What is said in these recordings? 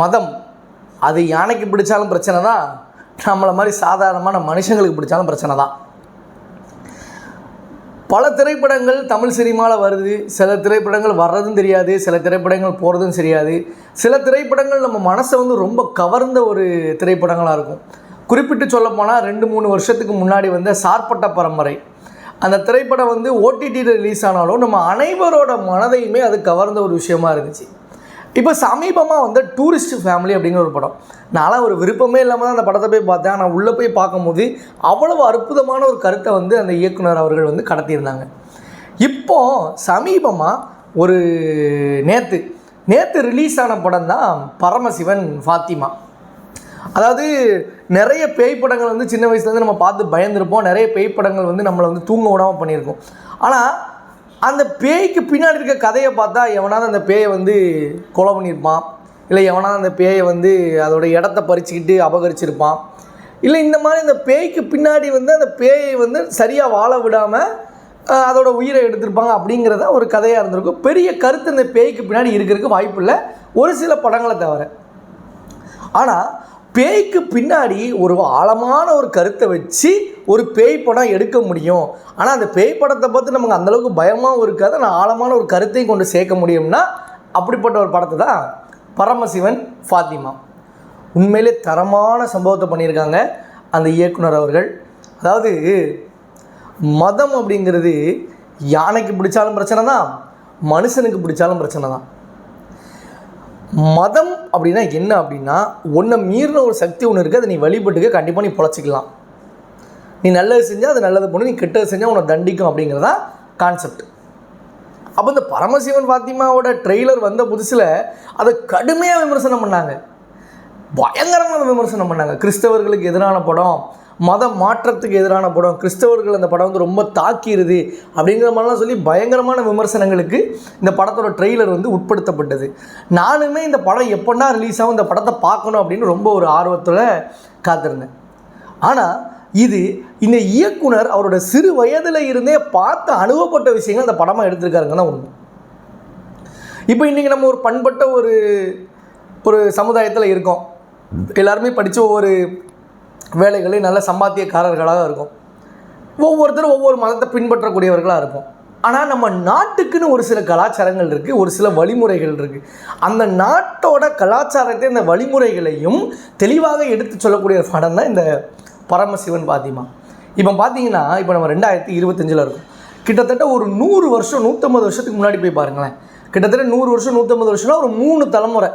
மதம். அது யானைக்கு பிடிச்சாலும் பிரச்சனை தான் நம்மளை மாதிரி சாதாரணமான மனுஷங்களுக்கு பிடிச்சாலும் பிரச்சனை தான் பல திரைப்படங்கள் தமிழ் சினிமாவில் வருது. சில திரைப்படங்கள் வர்றதும் தெரியாது. சில திரைப்படங்கள் போகிறதும் தெரியாது. சில திரைப்படங்கள் நம்ம மனசை வந்து ரொம்ப கவர்ந்த ஒரு திரைப்படங்களாக இருக்கும். குறிப்பிட்டு சொல்லப்போனால் ரெண்டு மூணு வருஷத்துக்கு முன்னாடி வந்த சார்பட்ட பரம்பரை. அந்த திரைப்படம் வந்து ஓடிடியில் ரிலீஸ் ஆனாலும் நம்ம அனைவரோட மனதையுமே அது கவர்ந்த ஒரு விஷயமா இருந்துச்சு. இப்போ சமீபமாக வந்து டூரிஸ்ட் ஃபேமிலி அப்படிங்கிற ஒரு படம். நான்லாம் ஒரு விருப்பமே இல்லாமல் தான் அந்த படத்தை போய் பார்த்தேன். ஆனால் உள்ளே போய் பார்க்கும்போது அவ்வளவு அற்புதமான ஒரு கருத்தை வந்து அந்த இயக்குனர் அவர்கள் வந்து கடத்தியிருந்தாங்க. இப்போ சமீபமாக ஒரு நேற்று நேற்று ரிலீஸ் ஆன படம் தான் பரமசிவன் ஃபாத்திமா. அதாவது நிறைய பேய் படங்கள் வந்து சின்ன வயசுலேருந்து நம்ம பார்த்து பயந்துருப்போம். நிறைய பேய் படங்கள் வந்து நம்மளை வந்து தூங்க விடாமல் பண்ணியிருக்கோம். ஆனால் அந்த பேய்க்கு பின்னாடி இருக்க கதையை பார்த்தா எவனாவது அந்த பேயை வந்து கொலை பண்ணியிருப்பான்? இல்லை எவனாவது அந்த பேயை வந்து அதோட இடத்த பறிச்சுக்கிட்டு அபகரிச்சிருப்பான்? இல்லை இந்த மாதிரி இந்த பேய்க்கு பின்னாடி வந்து அந்த பேயை வந்து சரியாக வாழ விடாமல் அதோட உயிரை எடுத்திருப்பாங்க அப்படிங்கிறத ஒரு கதையாக இருந்திருக்கும். பெரிய கருத்து இந்த பேய்க்கு பின்னாடி இருக்கிறதுக்கு வாய்ப்பு இல்லை. ஒரு சில படங்களை தவிர. ஆனால் பேய்க்கு பின்னாடி ஒரு ஆழமான ஒரு கருத்தை வச்சு ஒரு பேய் படம் எடுக்க முடியும். ஆனால் அந்த பேய் படத்தை பார்த்து நமக்கு அந்தளவுக்கு பயமாகவும் இருக்காது. ஆனால் ஆழமான ஒரு கருத்தையும் கொண்டு சேர்க்க முடியும்னா அப்படிப்பட்ட ஒரு படத்தை தான் பரமசிவன் ஃபாத்திமா. உண்மையிலே தரமான சம்பவத்தை பண்ணியிருக்காங்க அந்த இயக்குனர் அவர்கள். அதாவது மதம் அப்படிங்கிறது யானைக்கு பிடிச்சாலும் பிரச்சனை தான் மனுஷனுக்கு பிடிச்சாலும் பிரச்சனை தான். மதம் அப்படின்னா என்ன அப்படின்னா ஒன்றை மீறின ஒரு சக்தி ஒன்று இருக்குது அதை நீ வழிபட்டுக்க கண்டிப்பாக நீ பொழைச்சிக்கலாம். நீ நல்லது செஞ்சால் அது நல்லது பண்ணு நீ கெட்டது செஞ்சால் உன்னை தண்டிக்கும் அப்படிங்கிறதா கான்செப்ட் அப்போ இந்த பரமசிவன் பாத்திமாவோட ட்ரெய்லர் வந்த புதுசில் அதை கடுமையாக விமர்சனம் பண்ணாங்க. பயங்கரமான விமர்சனம் பண்ணாங்க. கிறிஸ்தவர்களுக்கு எதிரான படம் மத மாற்றத்துக்கு எதிரான படம். கிறிஸ்தவர்கள் அந்த படம் வந்து ரொம்ப தாக்கிடுது அப்படிங்கிற மாதிரிலாம் சொல்லி பயங்கரமான விமர்சனங்களுக்கு இந்த படத்தோட ட்ரெய்லர் வந்து உட்படுத்தப்பட்டது. நானுமே இந்த படம் எப்போன்னா ரிலீஸ் ஆகும் இந்த படத்தை பார்க்கணும் அப்படின்னு ரொம்ப ஒரு ஆர்வத்தில் காத்திருந்தேன். ஆனால் இது இந்த இயக்குனர் அவரோட சிறு வயதில் இருந்தே பார்த்து அனுபவப்பட்ட விஷயங்கள் அந்த படமாக எடுத்திருக்காருங்கன்னா ஒன்று உண்மை. இப்போ இன்றைக்கி நம்ம ஒரு பண்பட்ட ஒரு ஒரு சமுதாயத்தில் இருக்கோம். எல்லாருமே படித்த ஒவ்வொரு வேலைகளில் நல்ல சம்பாத்தியக்காரர்களாக இருக்கும். ஒவ்வொருத்தரும் ஒவ்வொரு மதத்தை பின்பற்றக்கூடியவர்களாக இருக்கும் ஆனால் நம்ம நாட்டுக்குன்னு ஒரு சில கலாச்சாரங்கள் இருக்குது ஒரு சில வழிமுறைகள் இருக்குது அந்த நாட்டோட கலாச்சாரத்தை இந்த வழிமுறைகளையும் தெளிவாக எடுத்து சொல்லக்கூடிய ஒரு படம் தான் இந்த பரமசிவன் பாத்திமா. இப்போ பார்த்தீங்கன்னா இப்போ நம்ம ரெண்டாயிரத்தி இருபத்தஞ்சில் இருக்கும். கிட்டத்தட்ட ஒரு நூறு வருஷம் நூற்றம்பது வருஷத்துக்கு முன்னாடி போய் பாருங்களேன். கிட்டத்தட்ட நூறு வருஷம் நூற்றம்பது வருஷம்னா ஒரு மூணு தலைமுறை.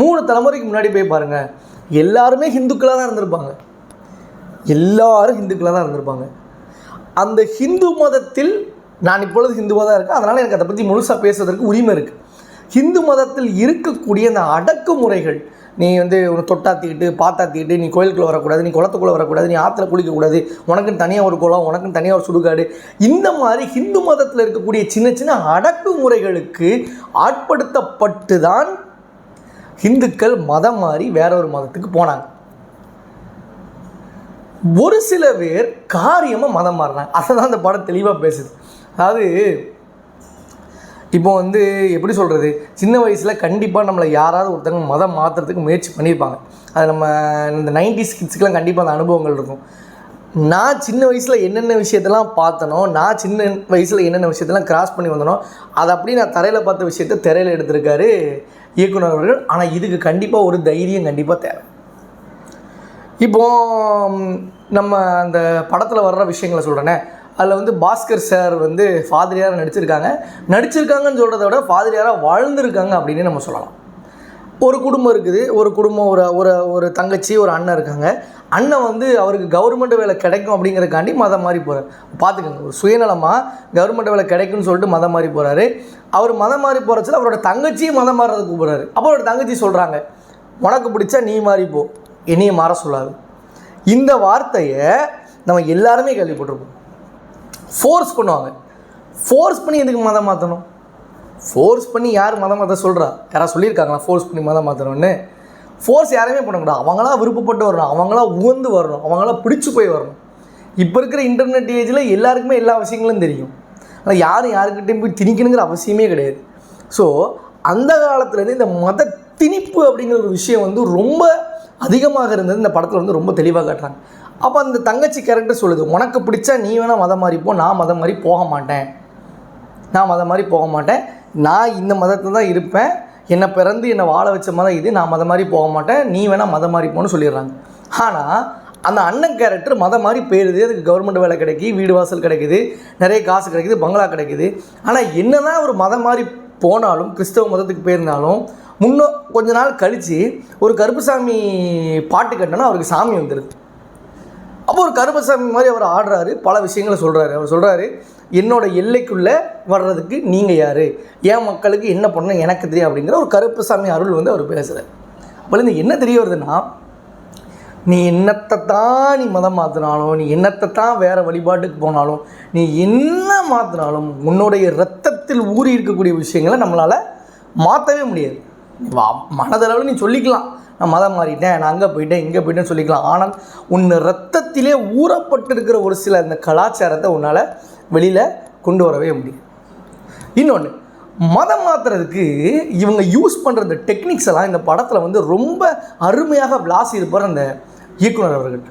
மூணு தலைமுறைக்கு முன்னாடி போய் பாருங்கள் எல்லாருமே ஹிந்துக்களாக தான் இருந்திருப்பாங்க. எல்லாரும் ஹிந்துக்களாக தான் இருந்திருப்பாங்க. அந்த ஹிந்து மதத்தில் நான் இப்பொழுது ஹிந்துவாக தான் இருக்கேன். அதனால் எனக்கு அதை பற்றி முழுசாக பேசுவதற்கு உரிமை இருக்குது ஹிந்து மதத்தில் இருக்கக்கூடிய அந்த அடக்குமுறைகள் நீ வந்து உன்னை தொட்டாத்திக்கிட்டு பாத்தாத்திக்கிட்டு நீ கோயிலுக்குள்ளே வரக்கூடாது நீ குளத்துக்குள்ளே வரக்கூடாது நீ ஆற்றுல குளிக்கக்கூடாது உனக்குன்னு தனியாக ஒரு குளம் உனக்குன்னு தனியாக ஒரு சுடுகாடு. இந்த மாதிரி ஹிந்து மதத்தில் இருக்கக்கூடிய சின்ன சின்ன அடக்குமுறைகளுக்கு ஆட்படுத்தப்பட்டு தான் ஹிந்துக்கள் மதம் மாறி வேற ஒரு மதத்துக்கு போனாங்க. ஒரு சில பேர் காரியமாக மதம் மாறுறாங்க. அதை தான் அந்த படம் தெளிவாக பேசுது. அதாவது இப்போ வந்து எப்படி சொல்கிறது சின்ன வயசில் கண்டிப்பாக நம்மளை யாராவது ஒருத்தவங்க மதம் மாற்றுறதுக்கு முயற்சி பண்ணியிருப்பாங்க. அது நம்ம இந்த நைன்டிஸ் கிட்ஸுக்கெலாம் கண்டிப்பாக அந்த அனுபவங்கள் இருக்கும். நான் சின்ன வயசில் என்னென்ன விஷயத்தெல்லாம் பார்த்தனோ நான் சின்ன வயசில் என்னென்ன விஷயத்தெல்லாம் கிராஸ் பண்ணி வந்தனோ அதை அப்படியே நான் தரையில் பார்த்த விஷயத்த திரையில் எடுத்திருக்காரு இயக்குனர் அவர்கள். ஆனால் இதுக்கு கண்டிப்பாக ஒரு தைரியம் கண்டிப்பாக தேவை. இப்போ நம்ம அந்த படத்தில் வர்ற விஷயங்களை சொல்கிறேனே அதில் வந்து பாஸ்கர் சார் வந்து ஃபாதிரியாராக நடிச்சிருக்காங்க. நடிச்சிருக்காங்கன்னு சொல்கிறத விட ஃபாதிரியாராக வாழ்ந்திருக்காங்க அப்படின்னு நம்ம சொல்லலாம். ஒரு குடும்பம் இருக்குது. ஒரு குடும்பம் ஒரு ஒரு ஒரு தங்கச்சி ஒரு அண்ணன் இருக்காங்க. அண்ணன் வந்து அவருக்கு கவர்மெண்ட் வேலை கிடைக்கும் அப்படிங்கிறக்காண்டி மதம் மாறி போகிறார் பார்த்துக்கோங்க ஒரு சுயநலமாக கவர்மெண்ட் வேலை கிடைக்கும்னு சொல்லிட்டு மதம் மாறி போகிறாரு அவர் மதம் மாறி போகிறச்சில அவரோட தங்கச்சியும் மதம் மாறுறதுக்கு கூப்பிட்றாரு. அப்போ அவரோட தங்கச்சி சொல்கிறாங்க உனக்கு பிடிச்சா நீ மாறிப்போ. என்னையும் மாற சொல்லாது. இந்த வார்த்தையை நம்ம எல்லாருமே கேள்விப்பட்டிருப்போம். ஃபோர்ஸ் பண்ணுவாங்க. ஃபோர்ஸ் பண்ணி எதுக்கு மதம் மாற்றணும் ஃபோர்ஸ் பண்ணி யார் மதம் மாற்ற சொல்கிறா யாராவது சொல்லியிருக்காங்களா ஃபோர்ஸ் பண்ணி மதம் மாற்றணும்னு ஃபோர்ஸ் யாரையுமே பண்ணக்கூடாது அவங்களா விருப்பப்பட்டு வரணும். அவங்களா உகந்து வரணும். அவங்களா பிடிச்சி போய் வரணும். இப்போ இருக்கிற இன்டர்நெட் ஏஜில் எல்லாருக்குமே எல்லா விஷயங்களும் தெரியும். ஆனால் யாரும் யாருக்கிட்டையும் போய் திணிக்கணுங்கிற அவசியமே கிடையாது. ஸோ அந்த காலத்துலேருந்து இந்த மத திணிப்பு அப்படிங்கிற ஒரு விஷயம் வந்து ரொம்ப அதிகமாக இருந்தது. இந்த படத்தில் வந்து ரொம்ப தெளிவாக காட்டுறாங்க. அப்போ அந்த தங்கச்சி கேரக்டர் சொல்லுது உனக்கு பிடிச்சா நீ வேணால் மதம் மாறி போ நான் மதம் மாதிரி போக மாட்டேன். நான் மதம் மாதிரி போக மாட்டேன். நான் இந்த மதத்தில் தான் இருப்பேன். என்னை பிறந்து என்னை வாழ வச்ச மதம் இது. நான் மதம் மாதிரி போக மாட்டேன். நீ வேணால் மதம் மாதிரி போன்னு சொல்லிடுறாங்க. ஆனால் அந்த அண்ணன் கேரக்டர் மதம் மாதிரி போயிடுது அதுக்கு கவர்மெண்ட் வேலை கிடைக்கி வீடு வாசல் கிடைக்குது நிறைய காசு கிடைக்குது பங்களா கிடைக்குது. ஆனால் என்ன தான் ஒரு மதம் மாதிரி போனாலும் கிறிஸ்தவ மதத்துக்கு போயிருந்தாலும் முன்னோ கொஞ்ச நாள் கழித்து ஒரு கருப்புசாமி பாட்டு கட்டினா அவருக்கு சாமி வந்துடுது அப்போ ஒரு கருப்பசாமி மாதிரி அவர் ஆடுறாரு பல விஷயங்களை சொல்கிறாரு அவர் சொல்கிறாரு என்னோட எல்லைக்குள்ளே வர்றதுக்கு நீங்கள் யார்? என் மக்களுக்கு என்ன பண்ணணும் எனக்கு தெரியும் அப்படிங்கிற ஒரு கருப்பசாமி அருள் வந்து அவர் பேசுகிறார் அப்போ இந்த என்ன தெரிய வருதுன்னா நீ என்னத்தை தான் நீ மதம் மாற்றினாலும் நீ என்னத்தை தான் வேறு வழிபாட்டுக்கு போனாலும் நீ என்ன மாற்றினாலும் உன்னுடைய ரத்தத்தில் ஊறி இருக்கக்கூடிய விஷயங்களை நம்மளால் மாற்றவே முடியாது. வா மனதளவில் நீ சொல்லிக்கலாம். நான் மதம் மாறிட்டேன் நான் அங்கே போயிட்டேன் இங்கே போயிட்டேன்னு சொல்லிக்கலாம். ஆனால் உன் ரத்தத்திலே ஊறப்பட்டிருக்கிற ஒரு சில இந்த கலாச்சாரத்தை உன்னால் வெளியில் கொண்டு வரவே முடியும். இன்னொன்று மதம் மாற்றுறதுக்கு இவங்க யூஸ் பண்ணுற இந்த டெக்னிக்ஸ் எல்லாம் இந்த படத்தில் வந்து ரொம்ப அருமையாக விளாசி இருப்பார் அந்த இயக்குனர் அவர்கள்.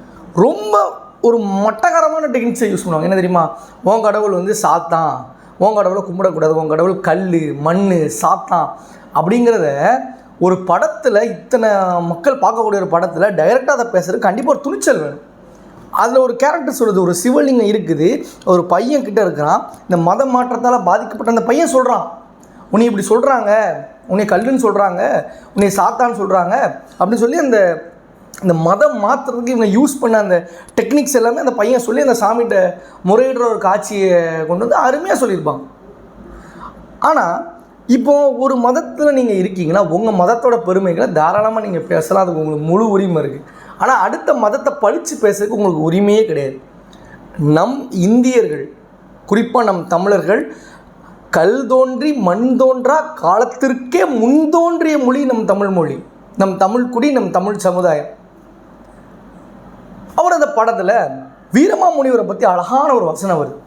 ரொம்ப ஒரு மட்டகரமான டெக்னிக்ஸை யூஸ் பண்ணுவாங்க. என்ன தெரியுமா? உன் கடவுள் வந்து சாத்தான். உன் கடவுளை கும்பிடக்கூடாது. உன் கடவுள் கல் மண் சாத்தான். அப்படிங்கிறத ஒரு படத்தில் இத்தனை மக்கள் பார்க்கக்கூடிய ஒரு படத்தில் டைரெக்டாக அதை பேசுகிறது கண்டிப்பாக ஒரு துணிச்சல் வேணும். அதில் ஒரு கேரக்டர் சொல்லுது ஒரு சிவலிங்கம் இருக்குது ஒரு பையன் கிட்டே இருக்கிறான் இந்த மத மாற்றத்தால் பாதிக்கப்பட்ட அந்த பையன் சொல்கிறான் உன்னை இப்படி சொல்கிறாங்க உன்னை கல்லுன்னு சொல்கிறாங்க உன்னை சாத்தான்னு சொல்கிறாங்க அப்படின்னு சொல்லி அந்த இந்த மதம் மாற்றுறதுக்கு இவங்க யூஸ் பண்ண அந்த டெக்னிக்ஸ் எல்லாமே அந்த பையன் சொல்லி அந்த சாமிகிட்ட முறையிடுற ஒரு காட்சியை கொண்டு வந்து அருமையாக சொல்லியிருப்பாங்க ஆனால் இப்போது ஒரு மதத்தில் நீங்கள் இருக்கீங்கன்னா உங்கள் மதத்தோட பெருமைகளை தாராளமாக நீங்கள் பேசலாம். அதுக்கு உங்களுக்கு முழு உரிமை இருக்குது ஆனால் அடுத்த மதத்தை பழித்து பேசுறதுக்கு உங்களுக்கு உரிமையே கிடையாது. நம் இந்தியர்கள் குறிப்பாக நம் தமிழர்கள் கல் தோன்றி மண் தோன்றா காலத்திற்கே முன் தோன்றிய மொழி நம் தமிழ் மொழி. நம் தமிழ் குடி நம் தமிழ் சமுதாயம். அவர் அந்த படத்தில் வீரமாமுனிவரை பற்றி அழகான ஒரு வசனம் வருது.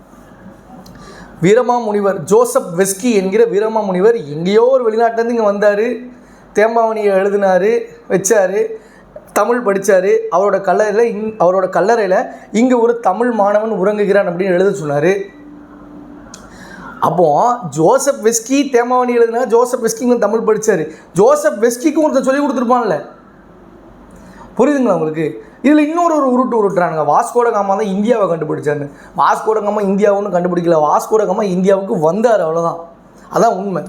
வீரமாமுனிவர் ஜோசப் வெஸ்கி என்கிற வீரமாமுனிவர் எங்கேயோ ஒரு வெளிநாட்டிலேருந்து இங்கே வந்தார். தேம்பாவணியை எழுதினார் வச்சார் தமிழ் படித்தார் அவரோட கல்லறையில் இங் அவரோட கல்லறையில் இங்கே ஒரு தமிழ் மாணவன் உறங்குகிறான் அப்படின்னு எழுத சொன்னார். அப்போ ஜோசப் வெஸ்கி தேமாவணி எழுதுனா ஜோசப் வெஸ்கிங்க தமிழ் படித்தார் ஜோசப் வெஸ்கிக்கும் ஒருத்தர் சொல்லி கொடுத்துருப்பான்ல புரியுதுங்களா உங்களுக்கு? இதில் இன்னொரு ஒரு உருட்டு உருட்டுறானுங்க. வாஸ்கோட காமா தான் இந்தியாவை கண்டுபிடிச்சாருன்னு வாஸ்கோட காமா இந்தியாவுன்னு கண்டுபிடிக்கல. வாஸ்கோட காமா இந்தியாவுக்கு வந்தார் அவ்வளோதான் அதான் உண்மை.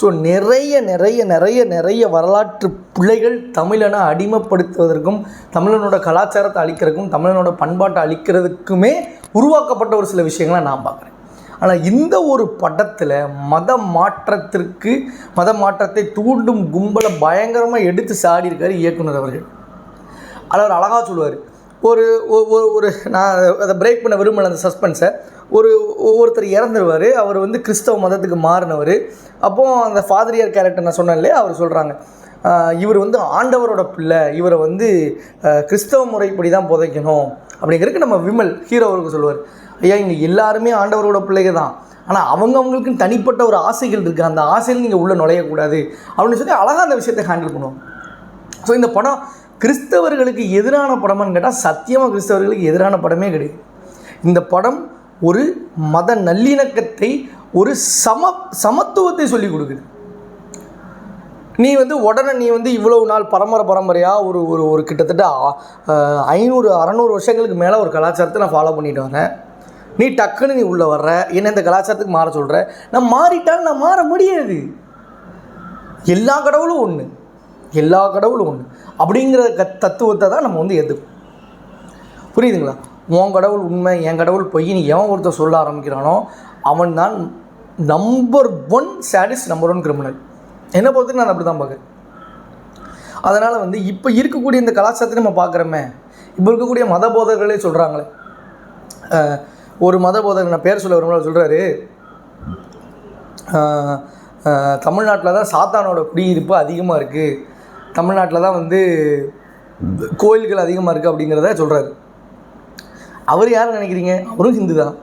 ஸோ நிறைய நிறைய நிறைய நிறைய வரலாற்று பிள்ளைகள் தமிழனை அடிமைப்படுத்துவதற்கும் தமிழனோட கலாச்சாரத்தை அழிக்கிறதுக்கும் தமிழனோட பண்பாட்டை அழிக்கிறதுக்குமே உருவாக்கப்பட்ட ஒரு சில விஷயங்களை நான் பார்க்குறேன். ஆனால் இந்த ஒரு படத்தில் மத மாற்றத்திற்கு மத மாற்றத்தை தூண்டும் கும்பலை பயங்கரமாக எடுத்து சாடியிருக்காரு இயக்குனர் அவர்கள். அதில் அவர் அழகாக சொல்லுவார். ஒரு ஒரு நான் அதை பிரேக் பண்ண விரும்பல அந்த சஸ்பென்ஸை ஒரு ஒருத்தர் இறந்துருவார். அவர் வந்து கிறிஸ்தவ மதத்துக்கு மாறினவர். அப்போது அந்த ஃபாதரியார் கேரக்டர் நான் சொன்னேன் இல்லையா? அவர் சொல்கிறாங்க இவர் வந்து ஆண்டவரோட பிள்ளை. இவரை வந்து கிறிஸ்தவ முறைப்படி தான் புதைக்கணும். அப்படிங்கிறதுக்கு நம்ம விமல் ஹீரோ அவருக்கு சொல்லுவார். ஐயா இங்கே எல்லாருமே ஆண்டவரோட பிள்ளைங்க தான் ஆனால் அவங்க அவங்களுக்குன்னு தனிப்பட்ட ஒரு ஆசைகள் இருக்குது அந்த ஆசையில் நீங்கள் உள்ளே நுழையக்கூடாது. அப்படின்னு சொல்லி அழகாக அந்த விஷயத்தை ஹேண்டில் பண்ணுவோம் ஸோ இந்த படம் கிறிஸ்தவர்களுக்கு எதிரான படமான்னு கேட்டால் சத்தியமாக கிறிஸ்தவர்களுக்கு எதிரான படமே கிடையாது. இந்த படம் ஒரு மத நல்லிணக்கத்தை ஒரு சம சமத்துவத்தை சொல்லி கொடுக்குது. நீ வந்து உடனே நீ வந்து இவ்வளவு நாள் பரம்பரை பரம்பரையாக ஒரு ஒரு ஒரு கிட்டத்தட்ட ஐநூறு அறநூறு வருஷங்களுக்கு மேலே ஒரு கலாச்சாரத்தை நான் ஃபாலோ பண்ணிட்டு வரேன். நீ டக்குன்னு நீ உள்ளே வர்ற என்ன இந்த கலாச்சாரத்துக்கு மாற சொல்கிற நான் மாறிட்டாலும் நான் மாற முடியாது. எல்லா கடவுளும் ஒன்று எல்லா கடவுளும் ஒன்று அப்படிங்கிற க தத்துவத்தை தான் நம்ம வந்து எதுக்கும் புரியுதுங்களா? உன் கடவுள் உண்மை என் கடவுள் பொய்ன்னு எவன் ஒருத்தர் சொல்ல ஆரம்பிக்கிறானோ அவன் தான் number one sadist number one criminal என்னை பொறுத்து நான் அப்படி தான் பார்க்குறேன். அதனால் வந்து இப்போ இருக்கக்கூடிய இந்த கலாச்சாரத்தை நம்ம பார்க்குறோமே இப்போ இருக்கக்கூடிய மத போதகர்களே சொல்கிறாங்களே ஒரு மத போதகர் நான் பேர் சொல்ல வரும்போது சொல்கிறாரு தமிழ்நாட்டில் தான் சாத்தானோட குடியிருப்பு அதிகமாக இருக்குது தமிழ்நாட்டில் தான் வந்து கோயில்கள் அதிகமாக இருக்குது அப்படிங்கிறத சொல்கிறாரு அவர் யார் நினைக்கிறீங்க? அவரும் ஹிந்து தான்.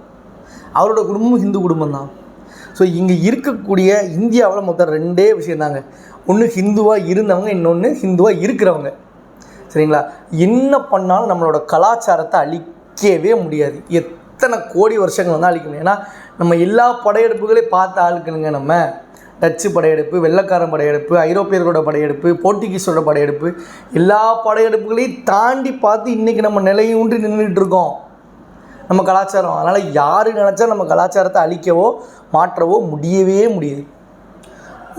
அவரோட குடும்பமும் ஹிந்து குடும்பம் தான். ஸோ இங்கே இருக்கக்கூடிய இந்தியாவில் மொத்தம் ரெண்டே விஷயம் தாங்க ஒன்று ஹிந்துவாக இருந்தவங்க இன்னொன்று ஹிந்துவாக இருக்கிறவங்க. சரிங்களா? என்ன பண்ணாலும் நம்மளோட கலாச்சாரத்தை அழிக்கவே முடியாது. எத்தனை கோடி வருஷங்கள் வந்து அழிக்க முடியும்? ஏன்னா நம்ம எல்லா படையெடுப்புகளையும் பார்த்து ஆளுக்கணுங்க நம்ம. டச்சு படையெடுப்பு வெள்ளக்காரன் படையெடுப்பு ஐரோப்பியர்களோட படையெடுப்பு போர்த்துகீஸோட படையெடுப்பு எல்லா படையெடுப்புகளையும் தாண்டி பார்த்து இன்றைக்கி நம்ம நிலையூன்றி நின்றுட்டு இருக்கோம் நம்ம கலாச்சாரம். அதனால் யார் நினச்சா நம்ம கலாச்சாரத்தை அழிக்கவோ மாற்றவோ முடியவே முடியாது.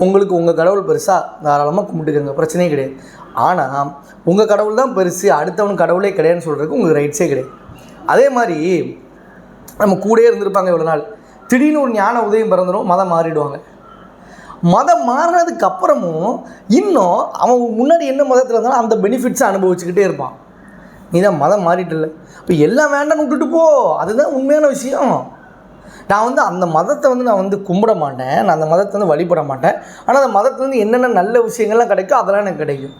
உங்களுக்கு உங்கள் கடவுள் பெருசாக தாராளமாக கும்பிட்டுக்கோங்க. பிரச்சனையே கிடையாது. ஆனால் உங்கள் கடவுள் தான் பெருசு அடுத்தவன் கடவுளே கிடையாதுன்னு சொல்கிறதுக்கு உங்களுக்கு ரைட்ஸே கிடையாது. அதே மாதிரி நம்ம கூடயே இருந்திருப்பாங்க இவ்வளோ நாள். திடீர்னு ஒரு ஞான உதயம் பிறந்துடும் மதம் மாறிடுவாங்க. மதம் மாறினதுக்கு அப்புறமும் இன்னும் அவன் முன்னாடி என்ன மதத்தில் இருந்தாலும் அந்த பெனிஃபிட்ஸை அனுபவிச்சுக்கிட்டே இருப்பான். நீ தான் மதம் மாறிட்டில்ல இப்போ எல்லாம் வேண்டாம்னு விட்டுட்டு போ. அதுதான் உண்மையான விஷயம். நான் வந்து அந்த மதத்தை வந்து நான் வந்து கும்பிட மாட்டேன். நான் அந்த மதத்தை வந்து வழிபட மாட்டேன். ஆனால் அந்த மதத்துலேருந்து என்னென்ன நல்ல விஷயங்கள்லாம் கிடைக்கும் அதெல்லாம் எனக்கு கிடைக்கும்.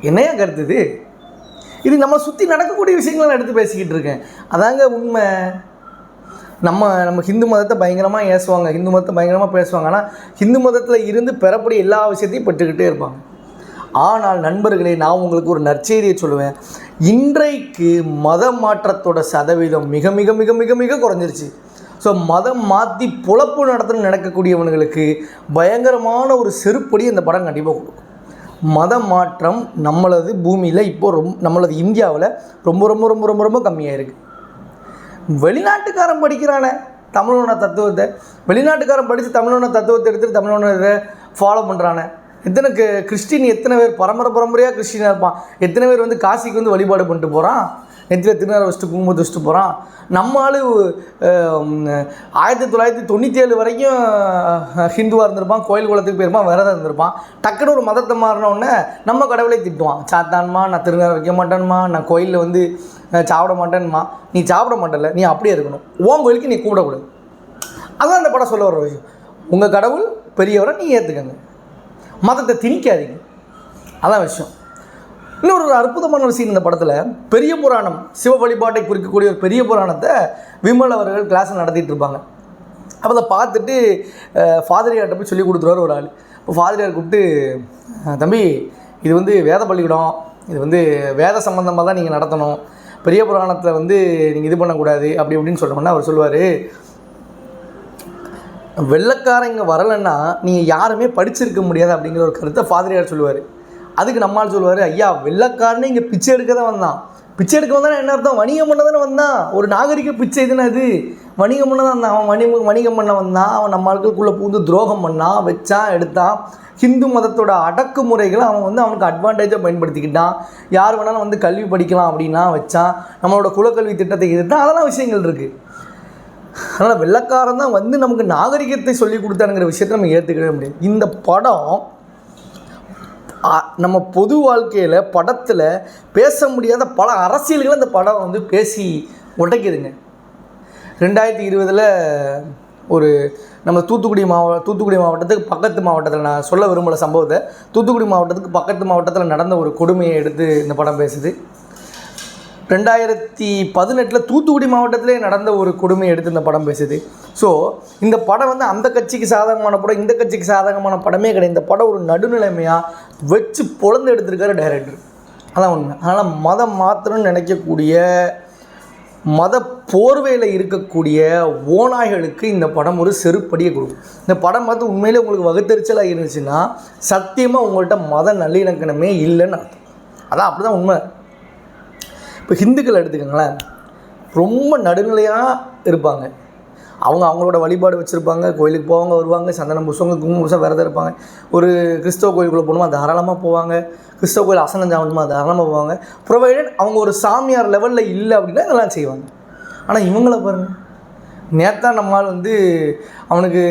என்னையா கருத்துது இது? இது நம்ம சுற்றி நடக்கக்கூடிய விஷயங்களை நான் எடுத்து பேசிக்கிட்டு இருக்கேன். அதாங்க உண்மை. நம்ம நம்ம ஹிந்து மதத்தை பயங்கரமாக ஏசுவாங்க ஹிந்து மதத்தை பயங்கரமாக பேசுவாங்க. ஆனால் ஹிந்து மதத்தில் இருந்து பெறக்கூடிய எல்லா விஷயத்தையும் பெற்றுக்கிட்டே இருப்பாங்க. ஆனால் நண்பர்களே நான் உங்களுக்கு ஒரு நற்செய்தியை சொல்லுவேன். இன்றைக்கு மத மாற்றத்தோட சதவீதம் மிக மிக மிக மிக மிக குறைஞ்சிருச்சு. ஸோ மதம் மாற்றி பொழப்பு நடத்தணும்னு நடக்கக்கூடியவனுங்களுக்கு பயங்கரமான ஒரு செருப்படி இந்த படம் கண்டிப்பாக கொடுக்கும். மத மாற்றம் நம்மளது பூமியில் இப்போ ரொம்ப நம்மளது இந்தியாவில் ரொம்ப ரொம்ப ரொம்ப ரொம்ப ரொம்ப கம்மியாக இருக்குது வெளிநாட்டுக்காரன் படிக்கிறானே. தமிழோட தத்துவத்தை. வெளிநாட்டுக்காரன் படித்து தமிழோட தத்துவத்தை எடுத்துகிட்டு தமிழோட இதை ஃபாலோ பண்ணுறானே எத்தனை கிறிஸ்டின் எத்தனை பேர் பரம்பரை பரம்பரையாக கிறிஸ்டினாக இருப்பான். எத்தனை பேர் வந்து காசிக்கு வந்து வழிபாடு பண்ணிட்டு போகிறான் நெத்தியில் திருநாள் வச்சுட்டு குங்குமத்தை வச்சுட்டு போகிறான் நம்ம ஆள் ஆயிரத்தி தொள்ளாயிரத்தி தொண்ணூற்றி ஏழு வரைக்கும் ஹிந்துவாக இருந்திருப்பான் கோயில் குளத்துக்கு போயிருப்பான் விரதம் இருந்திருப்பான். டக்குன்னு ஒரு மதத்தை மாறினோடனே நம்ம கடவுளை திட்டுவான். சாத்தான்மா நான் திருநாள் வைக்க மாட்டேன்மா நான் கோயிலில் வந்து சாப்பிட மாட்டேன்மா. நீ சாப்பிட மாட்டேன்ல நீ அப்படியே இருக்கணும். ஓன் கோயிலுக்கு நீ கூப்பிடக்கூடாது. அதான் அந்த படம் சொல்ல வர விஷயம். உங்கள் கடவுள் பெரியவரை நீ ஏற்றுக்கங்க மதத்தை திணிக்காதீங்க. அதான் விஷயம். இன்னொரு ஒரு அற்புதமான ஒரு சீன் இந்த படத்தில். பெரிய புராணம். சிவ வழிபாட்டை குறிக்கக்கூடிய ஒரு பெரிய புராணத்தை விமல் அவர்கள் கிளாஸ் நடத்திட்டு இருப்பாங்க. அப்போ அதை பார்த்துட்டு ஃபாதரியார்ட்ட போய் சொல்லி கொடுத்துருவார் ஒரு ஆள். இப்போ ஃபாதரியார் கூப்பிட்டு தம்பி இது வந்து வேத பள்ளிக்கூடம். இது வந்து வேத சம்மந்தமாக தான் நீங்கள் நடத்தணும். பெரிய புராணத்தில் வந்து நீங்கள் இது பண்ணக்கூடாது. அப்படி இப்படின்னு சொல்கிறோம்னா அவர் சொல்லுவார். வெள்ளக்காரங்க வரலைன்னா நீங்கள் யாருமே படிச்சிருக்க முடியாது அப்படிங்கிற ஒரு கருத்தை ஃபாதரியார் சொல்லுவார். அதுக்கு நம்மால் சொல்லுவார் ஐயா வெள்ளைக்காரனே இங்கே பிச்சை எடுக்க தான் வந்தான். பிச்சை எடுக்க வந்தானே என்ன அர்த்தம்? வணிகம் பண்ண தானே வந்தான். ஒரு நாகரிக பிச்சை இதுன்னு அது. வணிகம் பண்ண தான் வந்தான். அவன் வணி வணிகம் பண்ண வந்தான். அவன் நம்ம ஆட்களுக்குள்ளே பூந்து துரோகம் பண்ணான் வச்சான் எடுத்தான். ஹிந்து மதத்தோட அடக்குமுறைகளை அவன் வந்து அவனுக்கு அட்வான்டேஜாக பயன்படுத்திக்கிட்டான். யார் வேணாலும் வந்து கல்வி படிக்கலாம் அப்படின்னா வச்சான். நம்மளோட குலக்கல்வி திட்டத்தை எதிர்த்தான். அதெல்லாம் விஷயங்கள் இருக்குது அதனால் வெள்ளக்காரன் தான் வந்து நமக்கு நாகரிகத்தை சொல்லி கொடுத்தானுங்கிற விஷயத்தை நம்ம ஏற்றுக்கவே முடியாது. இந்த படம் நம்ம பொது வாழ்க்கையில் படத்தில் பேச முடியாத பல அரசியல்களை அந்த படம் வந்து பேசி உடைக்குதுங்க. ரெண்டாயிரத்தி இருபதில் ஒரு நம்ம தூத்துக்குடி மாவ தூத்துக்குடி மாவட்டத்துக்கு பக்கத்து மாவட்டத்தில் நான் சொல்ல விரும்பல சம்பவத்தை தூத்துக்குடி மாவட்டத்துக்கு பக்கத்து மாவட்டத்தில் நடந்த ஒரு கொடுமையை எடுத்து இந்த படம் பேசுது. ரெண்டாயிரத்தி பதினெட்டில் தூத்துக்குடி மாவட்டத்திலே நடந்த ஒரு கொடுமையை எடுத்து இந்த படம் பேசுது. ஸோ இந்த படம் வந்து அந்த கட்சிக்கு சாதகமான படம் இந்த கட்சிக்கு சாதகமான படமே கிடையாது. இந்த படம் ஒரு நடுநிலைமையாக வச்சு பொழந்து எடுத்திருக்காரு டைரக்டர் அதான் உண்மை. அதனால் மதம் மாத்திரம்னு நினைக்கக்கூடிய மத போர்வையில் இருக்கக்கூடிய ஓநாய்களுக்கு இந்த படம் ஒரு செருப்படியை கொடுக்கும். இந்த படம் பார்த்து உண்மையிலே உங்களுக்கு வகுத்தறிச்சலாக இருந்துச்சுன்னா சத்தியமாக உங்கள்கிட்ட மத நல்லிணக்கணமே இல்லைன்னு அர்த்தம். அதான் அப்படி தான் உண்மை. இப்போ ஹிந்துக்கள் எடுத்துக்கோங்களேன் ரொம்ப நடுநிலையாக இருப்பாங்க. அவங்க அவங்களோட வழிபாடு வச்சுருப்பாங்க. கோயிலுக்கு போவாங்க வருவாங்க சந்தனம் புஷங்க குங்கும புஷம் விரதம் இருப்பாங்க. ஒரு கிறிஸ்தவ கோயிலுக்குள்ளே போகணுமா? தாராளமாக போவாங்க. கிறிஸ்தவ கோயில் அசனம் சாப்பிடணுமா? தாராளமாக போவாங்க. ப்ரொவைடட் அவங்க ஒரு சாமியார் லெவலில் இல்லை அப்படின்னா இதெல்லாம் செய்வாங்க. ஆனால் இவங்கள பாருங்கள் நேத்தான் நம்மால் வந்து அவனுக்கு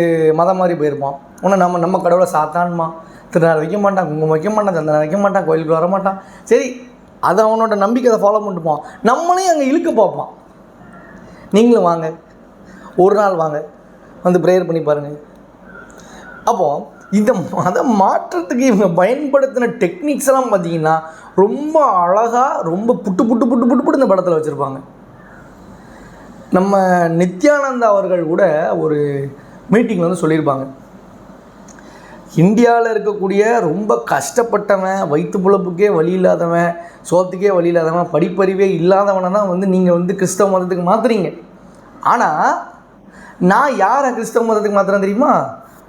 மதம் மாதிரி போயிருப்பான். உன்னை நம்ம நம்ம கடவுளை சாத்தான்மா. திருநாள் வைக்க மாட்டான் குங்குமம் வைக்க மாட்டான் சந்தனம் வைக்க மாட்டான் கோயிலுக்கு வர மாட்டான். சரி அது அவனோட நம்பிக்கை அதை ஃபாலோ பண்ணிட்டுப்பான் நம்மளையும் அங்கே இழுக்க பார்ப்பான். நீங்களும் வாங்க. ஒரு நாள் வாங்க. வந்து ப்ரேயர் பண்ணி பாருங்கள் அப்போது இந்த மத மாற்றத்துக்கு இவங்க பயன்படுத்தின டெக்னிக்ஸ் எல்லாம் பார்த்தீங்கன்னா ரொம்ப அழகாக ரொம்ப புட்டு புட்டு புட்டு புட்டு புட்டு இந்த படத்தில் வச்சுருப்பாங்க. நம்ம நித்யானந்தா அவர்கள் கூட ஒரு மீட்டிங்கில் வந்து சொல்லியிருப்பாங்க. இந்தியாவில் இருக்கக்கூடிய ரொம்ப கஷ்டப்பட்டவன் வயிற்று பிழப்புக்கே வழி இல்லாதவன் சோத்துக்கே வழி இல்லாதவன் படிப்பறிவே இல்லாதவனை தான் வந்து நீங்கள் வந்து கிறிஸ்தவ மதத்துக்கு மாற்றுறீங்க ஆனால் நான் யாரை கிறிஸ்தவ மதத்துக்கு மாத்திரம் தெரியுமா?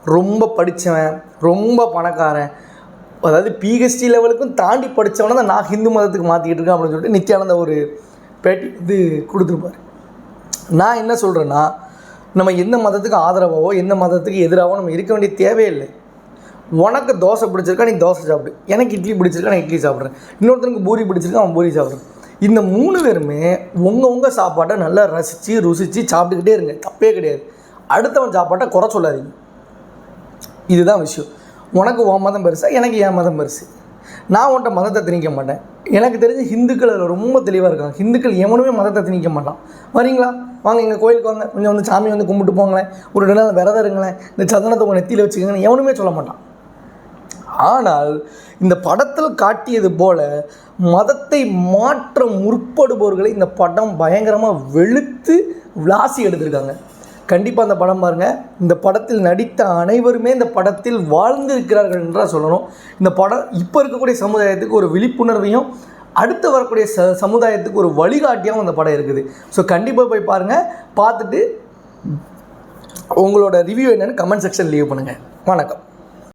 ரொம்ப படித்தவன் ரொம்ப பணக்காரன். அதாவது பிஹெச்டி லெவலுக்கும் தாண்டி படித்தவனை தான் நான் ஹிந்து மதத்துக்கு மாற்றிக்கிட்டு இருக்கேன் அப்படின்னு சொல்லிட்டு நித்யானந்த ஒரு பேட்டி இது கொடுத்துருப்பாரு. நான் என்ன சொல்கிறேன்னா நம்ம எந்த மதத்துக்கு ஆதரவாவோ எந்த மதத்துக்கு எதிராகவோ நம்ம இருக்க வேண்டிய தேவையில்லை உனக்கு தோசை பிடிச்சிருக்கா நீ தோசை சாப்பிடு. எனக்கு இட்லி பிடிச்சிருக்கா நான் இட்லி சாப்பிட்றேன். இன்னொருத்தனுக்கு பூரி பிடிச்சிருக்கா அவன் பூரி சாப்பிட்றேன். இந்த மூணு பேருமே உங்கள் உங்கள் சாப்பாட்டை நல்லா ரசித்து ருசித்து சாப்பிட்டுக்கிட்டே இருங்க. தப்பே கிடையாது. அடுத்தவன் சாப்பாட்டை குறை சொல்லாதீங்க. இதுதான் விஷயம். உனக்கு உன் மதம் பெருசா எனக்கு என் மதம் பெருசு. நான் உன்ட்ட மதத்தை திணிக்க மாட்டேன். எனக்கு தெரிஞ்சு ஹிந்துக்கள் அதில் ரொம்ப தெளிவாக இருக்காங்க. ஹிந்துக்கள் எவனுமே மதத்தை திணிக்க மாட்டான். வரீங்களா? வாங்க எங்கள் கோயிலுக்கு வாங்க. கொஞ்சம் வந்து சாமி வந்து கும்பிட்டு போங்களேன். ஒரு ரெண்டு நாள் விரதம் இருங்களேன். இந்த சந்தனத்தை உங்கள் நெத்தியில் வச்சுக்கோங்கன்னு எவனுமே சொல்ல மாட்டான். ஆனால் இந்த படத்தில் காட்டியது போல மதத்தை மாற்ற முற்படுபவர்களை இந்த படம் பயங்கரமாக வெளுத்து விளாசி எடுத்திருக்காங்க. கண்டிப்பாக அந்த படம் பாருங்கள் இந்த படத்தில் நடித்த அனைவருமே இந்த படத்தில் வாழ்ந்திருக்கிறார்கள் என்றால் சொல்லணும். இந்த படம் இப்போ இருக்கக்கூடிய சமுதாயத்துக்கு ஒரு விழிப்புணர்வையும் அடுத்து வரக்கூடிய ச சமுதாயத்துக்கு ஒரு வழிகாட்டியாகவும் அந்த படம் இருக்குது. ஸோ கண்டிப்பாக போய் பாருங்கள் பார்த்துட்டு உங்களோட ரிவ்யூ என்னென்னு கமெண்ட் செக்ஷன் லீவ் பண்ணுங்கள் வணக்கம்.